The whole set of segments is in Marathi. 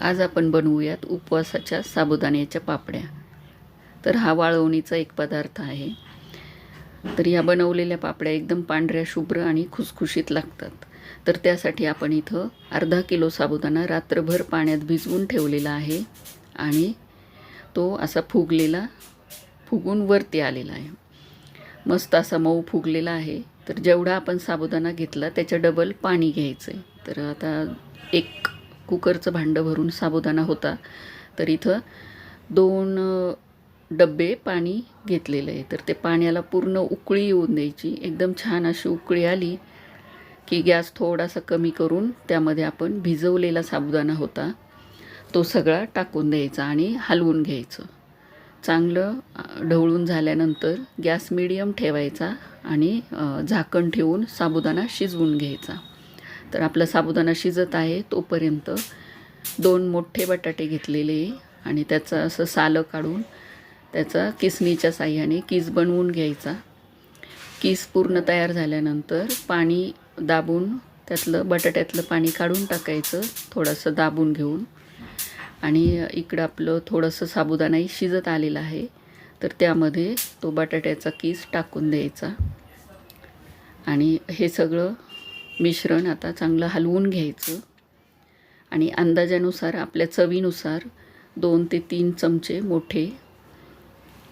आज आपण बनवूयात उपवासाच्या साबुदाण्याच्या पापड्या. तर हा वाळवणीचा एक पदार्थ आहे. तर ह्या बनवलेल्या पापड्या एकदम पांढऱ्या शुभ्र आणि खुसखुशीत लागतात. तर त्यासाठी आपण इथं अर्धा किलो साबुदाणा रात्रभर पाण्यात भिजवून ठेवलेला आहे आणि तो असा फुगलेला फुगून वरती आलेला आहे. मस्त असा मऊ फुगलेला आहे. तर जेवढा आपण साबुदाणा घेतला त्याच्या डबल पाणी घ्यायचं आहे तर आता एक कुकरचं भांडं भरून साबुदाणा होता. तर इथं दोन डब्बे पाणी घेतलेलं आहे. तर ते पाण्याला पूर्ण उकळी येऊन द्यायची. एकदम छान अशी उकळी आली की गॅस थोडासा कमी करून त्यामध्ये आपण भिजवलेला साबुदाणा होता तो सगळा टाकून द्यायचा आणि हलवून घ्यायचं. चांगलं ढवळून झाल्यानंतर गॅस मिडियम ठेवायचा आणि झाकण ठेवून साबुदाणा शिजवून घ्यायचा. तर आपला साबुदाणा शिजत आहे तोपर्यंत दोन मोठे बटाटे घेतलेले आणि त्याचं असं सालं काढून त्याचा किसणीच्या साह्याने किस बनवून घ्यायचा. किस पूर्ण तयार झाल्यानंतर पाणी दाबून त्यातलं बटाट्यातलं पाणी काढून टाकायचं थोडंसं दाबून घेऊन. आणि इकडं आपलं थोडंसं साबुदाणाही शिजत आलेलं आहे तर त्यामध्ये तो बटाट्याचा किस टाकून द्यायचा. आणि हे सगळं मिश्रण आता चांगलं हलवून घ्यायचं. आणि अंदाजानुसार आपल्या चवीनुसार दोन ते तीन चमचे मोठे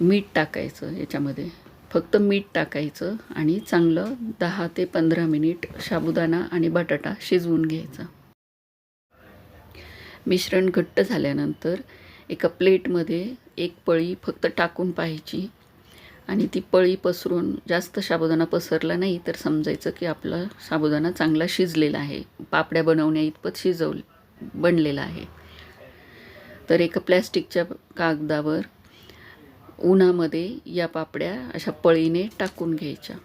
मीठ टाकायचं याच्यामध्ये. फक्त मीठ टाकायचं आणि चांगलं दहा ते पंधरा मिनिट साबुदाणा आणि बटाटा शिजवून घ्यायचा. मिश्रण घट्ट झाल्यानंतर एका प्लेटमध्ये एक पळी फक्त टाकून पाहायची. आणि ती पळी पसरून जास्त साबुदाणा पसरला नाही तर समजायचं की आपला साबुदाणा चांगला शिजलेला आहे. पापड्या बनवण्या इतपत शिजव बनलेला आहे. तर एका प्लॅस्टिकच्या कागदावर उन्हामध्ये या पापड्या अशा पळीने टाकून घ्यायच्या.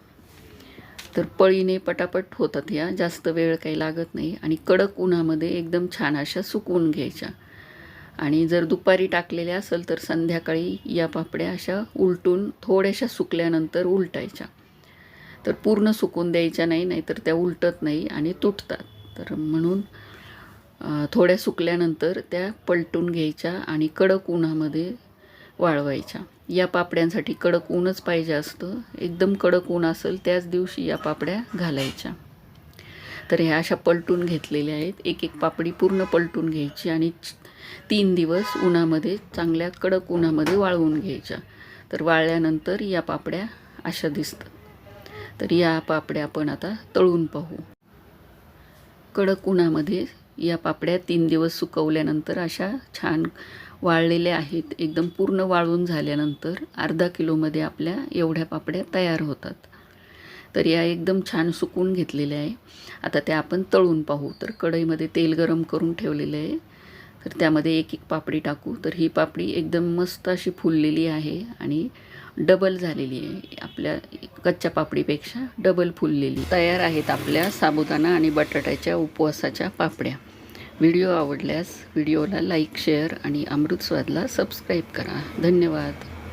तर पळीने पटापट होतात या जास्त वेळ काही लागत नाही आणि कडक उन्हामध्ये एकदम छान अशा सुकवून घ्यायच्या. आणि जर दुपारी टाकलेल्या असेल तर संध्याकाळी या पापड्या अशा उलटून थोड्याशा सुकल्यानंतर उलटायच्या. तर पूर्ण सुकून द्यायच्या नाही नाहीतर त्या उलटत नाही आणि तुटतात. तर म्हणून थोड्या सुकल्यानंतर त्या पलटून घ्यायच्या आणि कडक उन्हामध्ये वाळवायच्या. या पापड्यांसाठी कडक ऊनच पाहिजे असतं. एकदम कडक ऊन असेल त्याच दिवशी या पापड्या घालायच्या. तर ह्या अशा पलटून घेतलेल्या आहेत. एक एक पापडी पूर्ण पलटून घ्यायची आणि तीन दिवस उन्हामध्ये चांगल्या कडक उन्हामध्ये वाळवून घ्यायच्या. तर वाळल्यानंतर या पापड्या अशा दिसतात. तर या पापड्या आपण आता तळून पाहू. कडक उन्हामध्ये या पापड्या तीन दिवस सुकवल्यानंतर अशा छान वाळलेल्या आहेत. एकदम पूर्ण वाळून झाल्यानंतर अर्धा किलोमध्ये आपल्या एवढ्या पापड्या तयार होतात. तर या एकदम छान सुकून घेतलेल्या आहे. आता त्या आपण तळून पाहू. तर कढईमध्ये तेल गरम करून ठेवलेले आहे. तर त्यामध्ये एक एक पापडी टाकू. तर ही पापडी एकदम मस्त अशी फुललेली आहे आणि डबल झालेली आहे. आपल्या कच्च्या पापडीपेक्षा डबल फुललेली. तयार आहेत आपल्या साबुदाणा आणि बटाट्याच्या उपवासाच्या पापड्या. व्हिडिओ आवडल्यास व्हिडिओला लाईक शेअर आणि अमृतस्वादला सबस्क्राईब करा. धन्यवाद.